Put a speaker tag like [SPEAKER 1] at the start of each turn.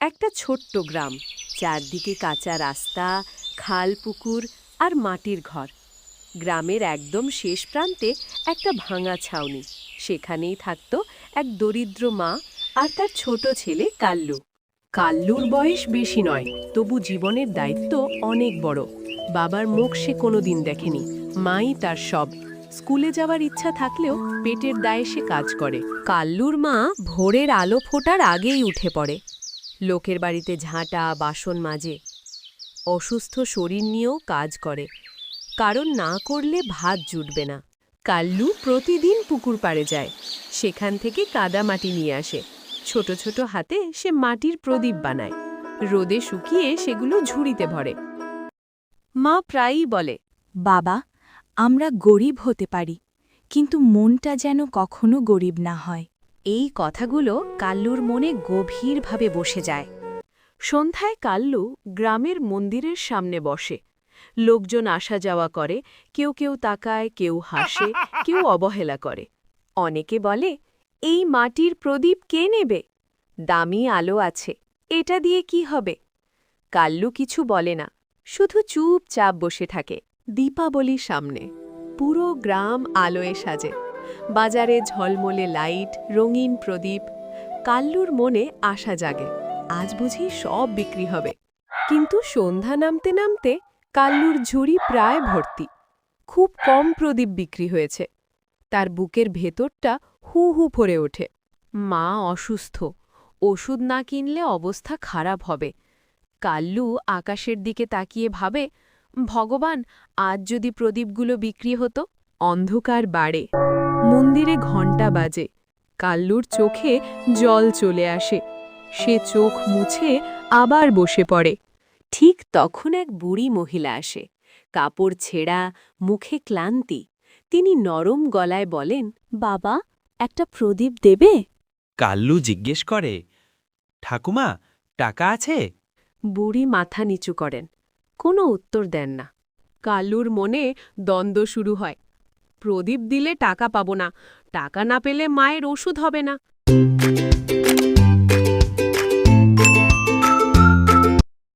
[SPEAKER 1] একটা ছোট্ট গ্রাম, চারদিকে কাঁচা রাস্তা, খাল, পুকুর আর মাটির ঘর। গ্রামের একদম শেষ প্রান্তে একটা ভাঙা ছাউনি, সেখানেই থাকত এক দরিদ্র মা আর তার ছোট ছেলে কাল্লু। কাল্লুর বয়স বেশি নয়, তবু জীবনের দায়িত্ব অনেক বড়। বাবার মুখ সে কোনোদিন দেখেনি, মাই তার সব। স্কুলে যাওয়ার ইচ্ছা থাকলেও পেটের দায়ে সে কাজ করে। কাল্লুর মা ভোরের আলো ফোটার আগেই উঠে পড়ে। লোকের বাড়িতে ঝাঁটা, বাসন মাজে। অসুস্থ শরীর নিয়েও কাজ করে। কারণ না করলে ভাত জুটবে না। কাল্লু প্রতিদিন পুকুর পাড়ে যায়। সেখান থেকে কাদা মাটি নিয়ে আসে। ছোট ছোট হাতে সে মাটির প্রদীপ বানায়। রোদে শুকিয়ে সেগুলো ঝুড়িতে ভরে। মা প্রায়ই বলে,
[SPEAKER 2] বাবা, আমরা গরিব হতে পারি, কিন্তু মনটা যেন কখনো গরিব না হয়।
[SPEAKER 1] এই কথাগুলো কাল্লুর মনে গভীরভাবে বসে যায়। সন্ধ্যায় কাল্লু গ্রামের মন্দিরের সামনে বসে। লোকজন আসা যাওয়া করে, কেউ কেউ তাকায়, কেউ হাসে, কেউ অবহেলা করে। অনেকে বলে, এই মাটির প্রদীপ কে নেবে? দামি আলো আছে, এটা দিয়ে কি হবে? কাল্লু কিছু বলে না, শুধু চুপচাপ বসে থাকে দীপাবলির সামনে। পুরো গ্রাম আলোয় সাজে। বাজারে ঝলমলে লাইট, রঙিন প্রদীপ, কাল্লুর মনে আশা জাগে, আজ বুঝি সব বিক্রি হবে। কিন্তু সন্ধ্যা নামতে নামতে কাল্লুর ঝুড়ি প্রায় ভর্তি, খুব কম প্রদীপ বিক্রি হয়েছে। তার বুকের ভেতরটা হু হু ভরে ওঠে। মা অসুস্থ, ওষুধ না কিনলে অবস্থা খারাপ হবে। কাল্লু আকাশের দিকে তাকিয়ে ভাবে, ভগবান, আজ যদি প্রদীপগুলো বিক্রি হতো, অন্ধকার বাড়ে। মন্দিরে ঘণ্টা বাজে। কাল্লুর চোখে জল চলে আসে। সে চোখ মুছে আবার বসে পড়ে। ঠিক তখন এক বুড়ি মহিলা আসে। কাপড় ছেঁড়া মুখে ক্লান্তি। তিনি নরম গলায় বলেন
[SPEAKER 2] বাবা একটা প্রদীপ দেবে?
[SPEAKER 3] কাল্লু জিজ্ঞেস করে ঠাকুমা টাকা আছে?
[SPEAKER 1] বুড়ি মাথা নিচু করেন। কোনো উত্তর দেন না। কাল্লুর মনে দ্বন্দ্ব শুরু হয়। প্রদীপ দিলে টাকা পাবো না। টাকা না পেলে মায়ের ওষুধ হবে না।